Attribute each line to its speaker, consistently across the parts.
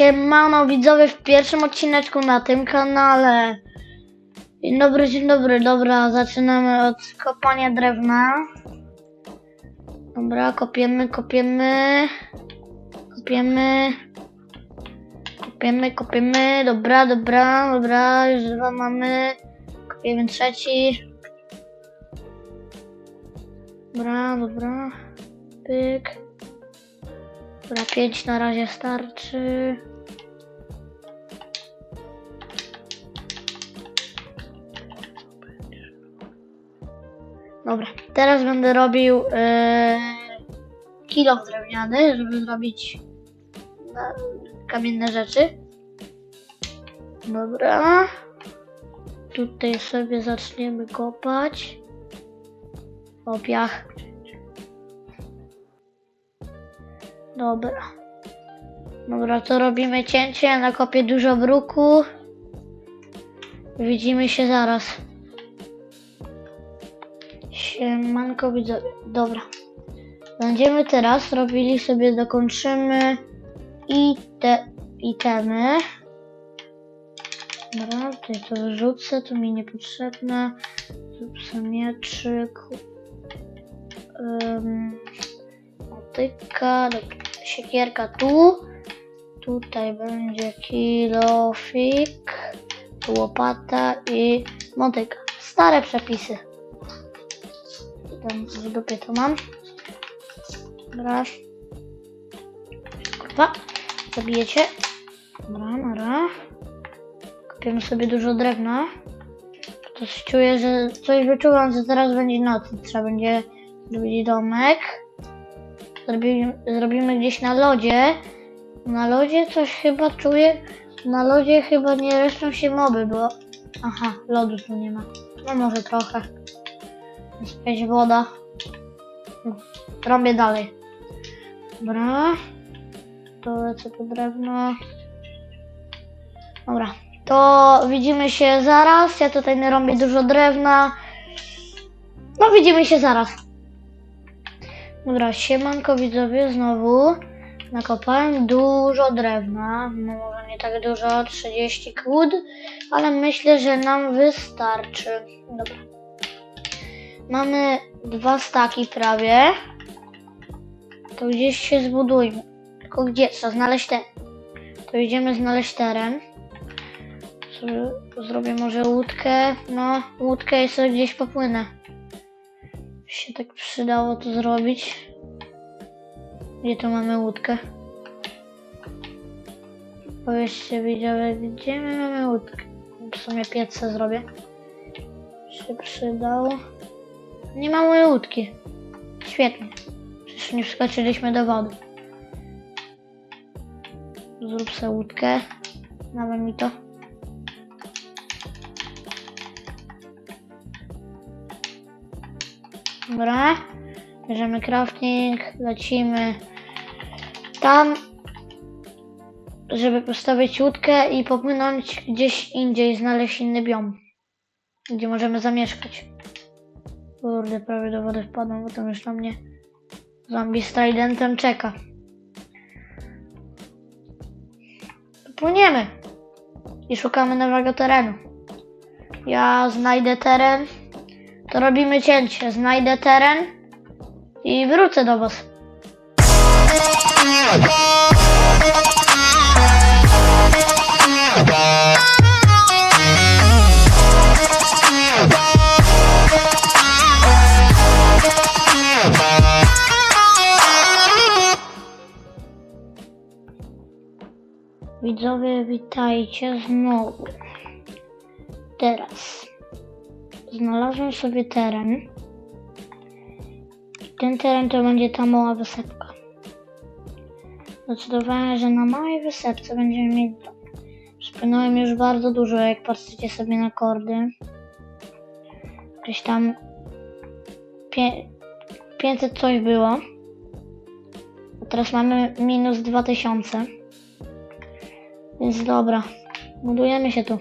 Speaker 1: Siemano widzowie w pierwszym odcineczku na tym kanale. Dzień dobry, dzień dobry, dobra, zaczynamy od kopania drewna. Dobra, kopiemy, kopiemy. Kopiemy. Kopiemy, kopiemy, dobra, dobra, dobra, już dwa mamy. Kopiemy trzeci. Dobra, dobra. Pyk. Dobra, 5 na razie starczy. Dobra, teraz będę robił yy, kilo drewniany, żeby zrobić na, kamienne rzeczy. Dobra. Tutaj sobie zaczniemy kopać. O piach. Dobra. Dobra, to robimy cięcie. Ja nakopię dużo bruku. Widzimy się zaraz. Siemanko widzowie. Dobra. Będziemy teraz robili sobie, dokończymy i te itemy. Dobra, tutaj to wyrzucę, to mi niepotrzebne. Zrób mieczyk. Um, motyka, siekierka tu. Tutaj będzie kilofik, łopata i motyka. Stare przepisy. Tam w dupie to mam. Raz. Kurwa. Zabijecie. Dobra, nara. Kopiemy sobie dużo drewna. Coś czuję, że coś wyczuwam, że teraz będzie noc. Trzeba będzie zrobić domek. Zrobimy, zrobimy gdzieś na lodzie. Na lodzie coś chyba czuję. Na lodzie chyba nie reszczą się moby, bo... Aha, lodu tu nie ma. No może trochę. Jest woda. Robię dalej. Dobra. To lecę po drewno. Dobra. To widzimy się zaraz. Ja tutaj narobię dużo drewna. No widzimy się zaraz. Dobra, siemanko widzowie, znowu nakopałem dużo drewna, no może nie tak dużo, 30 kłód, ale myślę, że nam wystarczy. Dobra. Mamy dwa staki prawie. To gdzieś się zbudujmy. Tylko gdzie? Co? Znaleźć ten. To idziemy znaleźć teren. Zrobię może łódkę. No, łódkę i sobie gdzieś popłynę się tak przydało to zrobić. Gdzie tu mamy łódkę? Powiedzcie widzowie, gdzie my mamy łódkę? W sumie piece zrobię. Się przydał. Nie ma mojej łódki. Świetnie. Przecież nie wskoczyliśmy do wody. Zrób sobie łódkę. Nawet mi to. Dobra. Bierzemy crafting, lecimy tam, żeby postawić łódkę i popłynąć gdzieś indziej, znaleźć inny biom, gdzie możemy zamieszkać. Kurde, prawie do wody wpadłem, bo tam już na mnie zombie z tridentem czeka. Płyniemy i szukamy nowego terenu. Ja znajdę teren, to robimy cięcie. Znajdę teren i wrócę do Was. Widzowie, witajcie znowu. Teraz znalazłem sobie teren. I ten teren to będzie ta mała wysepka. Zdecydowałem, że na małej wysepce będziemy mieć dom. Już bardzo dużo, jak patrzycie sobie na kordy. Gdzieś tam pie- 500 coś było. A teraz mamy minus 2000. Więc dobra, budujemy się tu.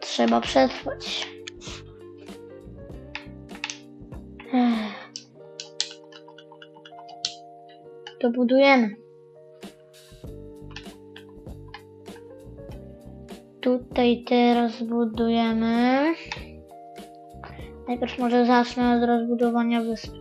Speaker 1: Trzeba przetrwać. To budujemy. tutaj teraz budujemy. Najpierw może zacznę od rozbudowania wyspy.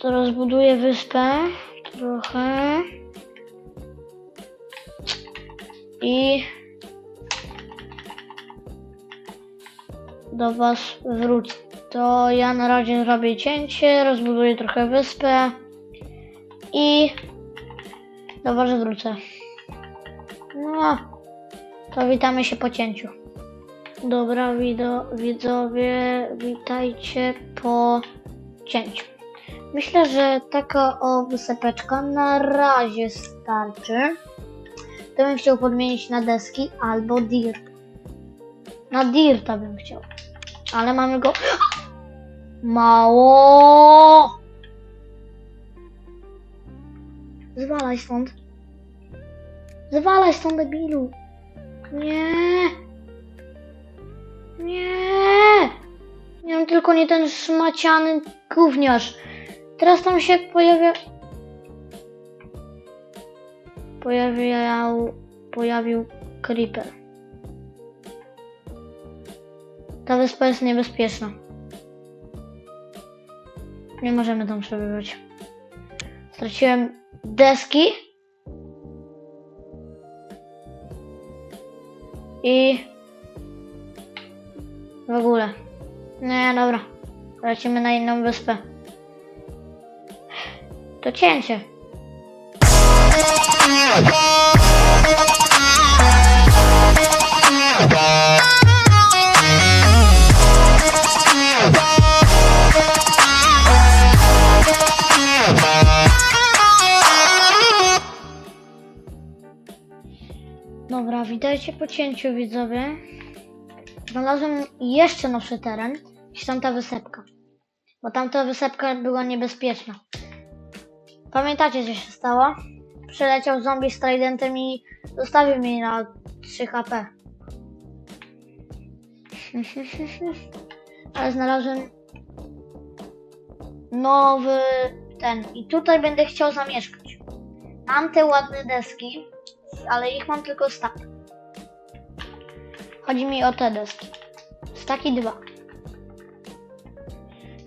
Speaker 1: To rozbuduję wyspę trochę. I do Was wrócę. To ja na razie zrobię cięcie, rozbuduję trochę wyspę i do Was wrócę. No, to witamy się po cięciu. Dobra, wido, widzowie, witajcie po cięciu. Myślę, że taka o wysepeczka na razie starczy. To bym chciał podmienić na deski albo dirt. Na dirta bym chciał. Ale mamy go. Mało! Zwalaj stąd. Zwalaj stąd, debilu. Nie. Nie. Mam tylko nie ten szmaciany gówniarz. Teraz tam się pojawia... Pojawiał... Pojawił creeper. Ta wyspa jest niebezpieczna. Nie możemy tam przebywać. Straciłem deski. I w ogóle. Nie, dobra. Lecimy na inną wyspę. To cięcie. Po cięciu widzowie. Znalazłem jeszcze nowszy teren niż tamta wysepka. Bo tamta wysepka była niebezpieczna. Pamiętacie co się stało? Przyleciał zombie z tridentem i zostawił mnie na 3 HP. Ale znalazłem nowy ten. I tutaj będę chciał zamieszkać. Mam te ładne deski, ale ich mam tylko stak. Chodzi mi o te deski. Staki dwa.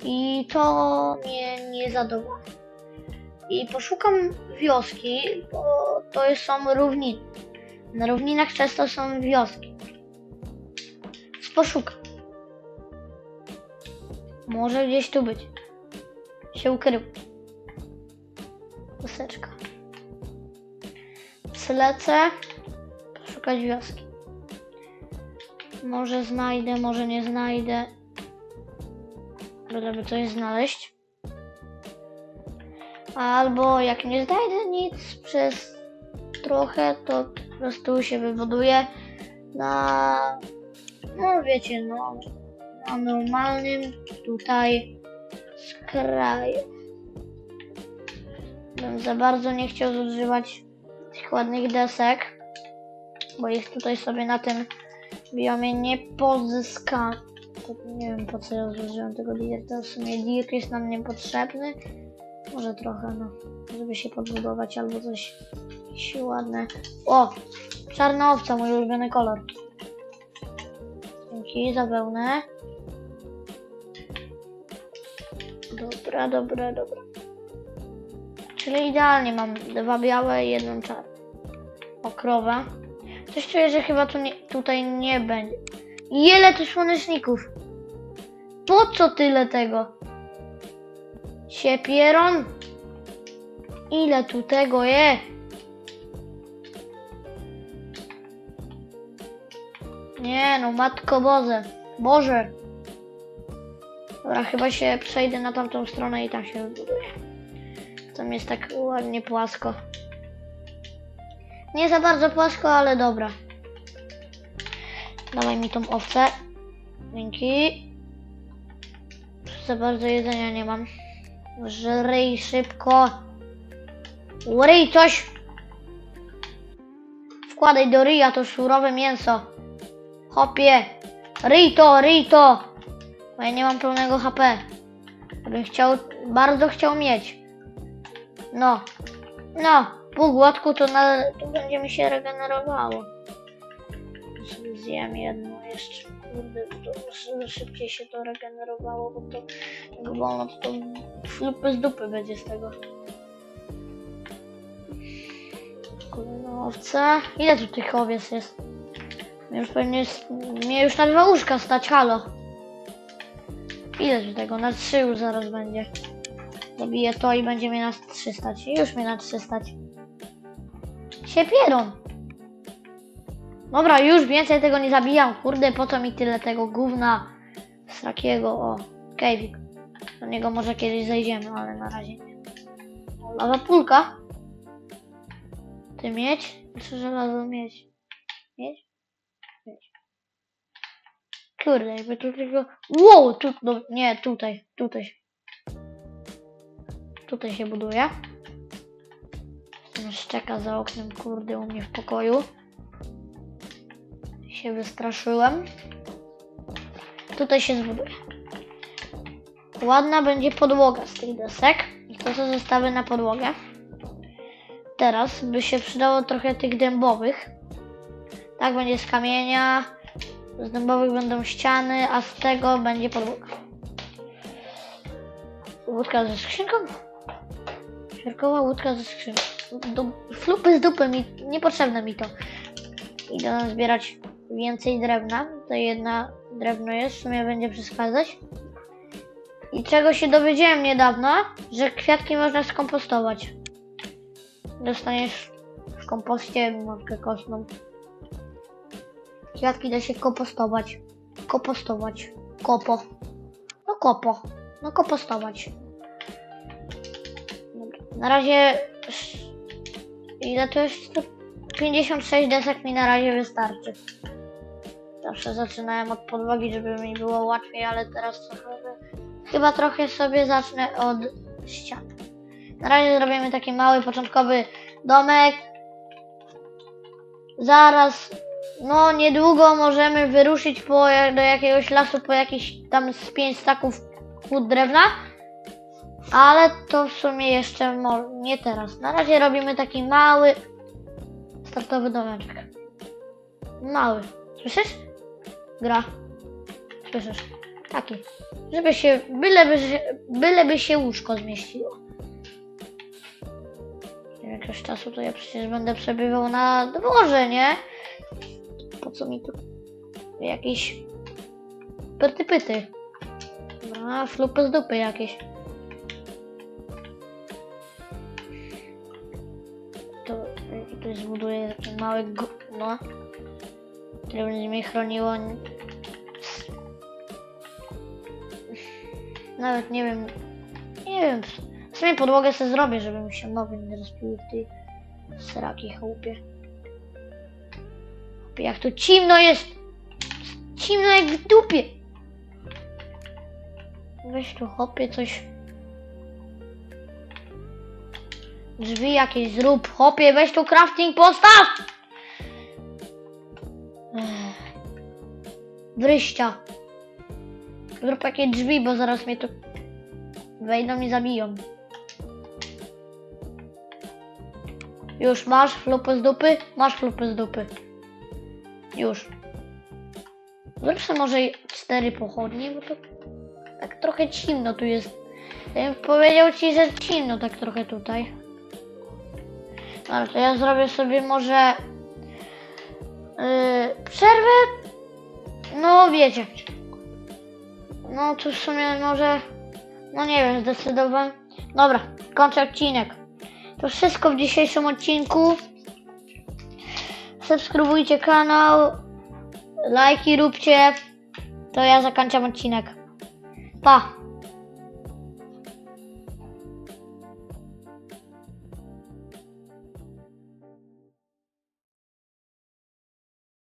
Speaker 1: I to mnie nie zadowala. I poszukam wioski, bo to jest- są równiny. Na równinach często są wioski. Poszukam. Może gdzieś tu być. Się ukrył. Łuseczka. Zlecę poszukać wioski. Może znajdę, może nie znajdę. Byleby coś znaleźć. Albo jak nie znajdę nic przez trochę, to po prostu się wybuduję na, no wiecie, no, na normalnym tutaj skraju. Bym za bardzo nie chciał zużywać tych ładnych desek, bo ich tutaj sobie na tym biomie nie pozyskam. To nie wiem po co ja zużyłem tego dirta. W sumie dirt jest nam niepotrzebny. Może trochę, no, żeby się podbudować albo coś jakieś ładne. O! Czarna owca, mój ulubiony kolor. Dzięki za wełnę. Dobra, dobra, dobra. Czyli idealnie mam dwa białe i jedną czarną. O, krowę. Coś czuję, że chyba tu nie, tutaj nie będzie. Ile tu słoneczników? Po co tyle tego? Siepieron? Ile tu tego je? Nie no, matko Boże. Boże. Dobra, chyba się przejdę na tamtą stronę i tam się wybuduję. Tam jest tak ładnie płasko. Nie za bardzo płasko, ale dobra. Dawaj mi tą owcę. Dzięki. Za bardzo jedzenia nie mam. Żryj szybko. Ryj coś. Wkładaj do ryja to surowe mięso. Hopie. Ryj to, ryj to. Bo ja nie mam pełnego HP. Bym chciał, bardzo chciał mieć. No. No. Pół głodku, to, na, to będzie mi się regenerowało. Zjem jedno jeszcze. Kurde, to szy- szybciej się to regenerowało, bo to jak to, to flupy z dupy będzie z tego. Kolejne. Ile tu tych owiec jest? Mnie już pewnie mnie już na dwa łóżka stać, halo. Ile tu tego? Na trzy już zaraz będzie. Zabiję to i będzie mnie na trzy stać. Już mnie na trzy stać. Siepieron. Dobra, już więcej tego nie zabijam. Kurde, po co mi tyle tego gówna z takiego, o. Do niego może kiedyś zejdziemy, ale na razie nie. Lawa pulka. Ty mieć? Co żelazo mieć? Mieć? Mieć. Kurde, jakby tu tylko... Wow, tu, no, nie, tutaj, tutaj. się- Tutaj się buduje. Szczeka za oknem, kurde, u mnie w pokoju. Się wystraszyłem. Tutaj się zbuduje. Ładna będzie podłoga z tych desek. I to co zostawię na podłogę. Teraz by się przydało trochę tych dębowych. Tak będzie z kamienia. Z dębowych będą ściany, a z tego będzie podłoga. Łódka ze skrzynką? Siarkowa łódka ze skrzynką. Do, flupy z dupy mi, niepotrzebne mi to. Idę zbierać więcej drewna. To jedna drewno jest, w sumie będzie przeszkadzać. I czego się dowiedziałem niedawno, że kwiatki można skompostować. Dostaniesz w kompoście matkę kostną. Kwiatki da się kompostować. Kompostować. Kopo. No kopo. No kompostować. Na razie... Ile to jest? To 56 desek mi na razie wystarczy. Zawsze zaczynałem od podłogi, żeby mi było łatwiej, ale teraz trochę... Chyba trochę sobie zacznę od ścian. Na razie zrobimy taki mały, początkowy domek. Zaraz, no niedługo możemy wyruszyć po, do jakiegoś lasu po jakieś tam z pięć staków płód drewna. Ale to w sumie jeszcze nie teraz. Na razie robimy taki mały, startowy domeczek. Mały. Słyszysz? Gra. Słyszysz? Taki. Żeby się, byleby, byleby się łóżko zmieściło. Jakiegoś czasu to ja przecież będę przebywał na dworze, nie? Po co mi tu jakieś pyty-pyty? No, flupy z dupy jakieś. Mały gówno, które będzie mnie chroniło. Nawet nie wiem, nie wiem, w sumie podłogę sobie zrobię, żeby mi się mowy nie rozpiły w tej sraki chałupie. Jak tu cimno jest! Cimno jak w dupie! Weź tu chłopie coś... Drzwi jakieś zrób, chłopie, weź tu crafting postaw! Wryścia. Zrób jakieś drzwi, bo zaraz mnie tu wejdą i zabiją. Już masz flupy z dupy? Masz flupy z dupy. Już. Zrób sobie może cztery pochodnie, bo to tak trochę ciemno tu jest. Ja bym powiedział ci, że ciemno tak trochę tutaj. Ale to ja zrobię sobie może yy, przerwę. No wiecie. No to w sumie może. No nie wiem, zdecydowałem. Dobra, kończę odcinek. To wszystko w dzisiejszym odcinku. Subskrybujcie kanał. Lajki róbcie. To ja zakończam odcinek. Pa!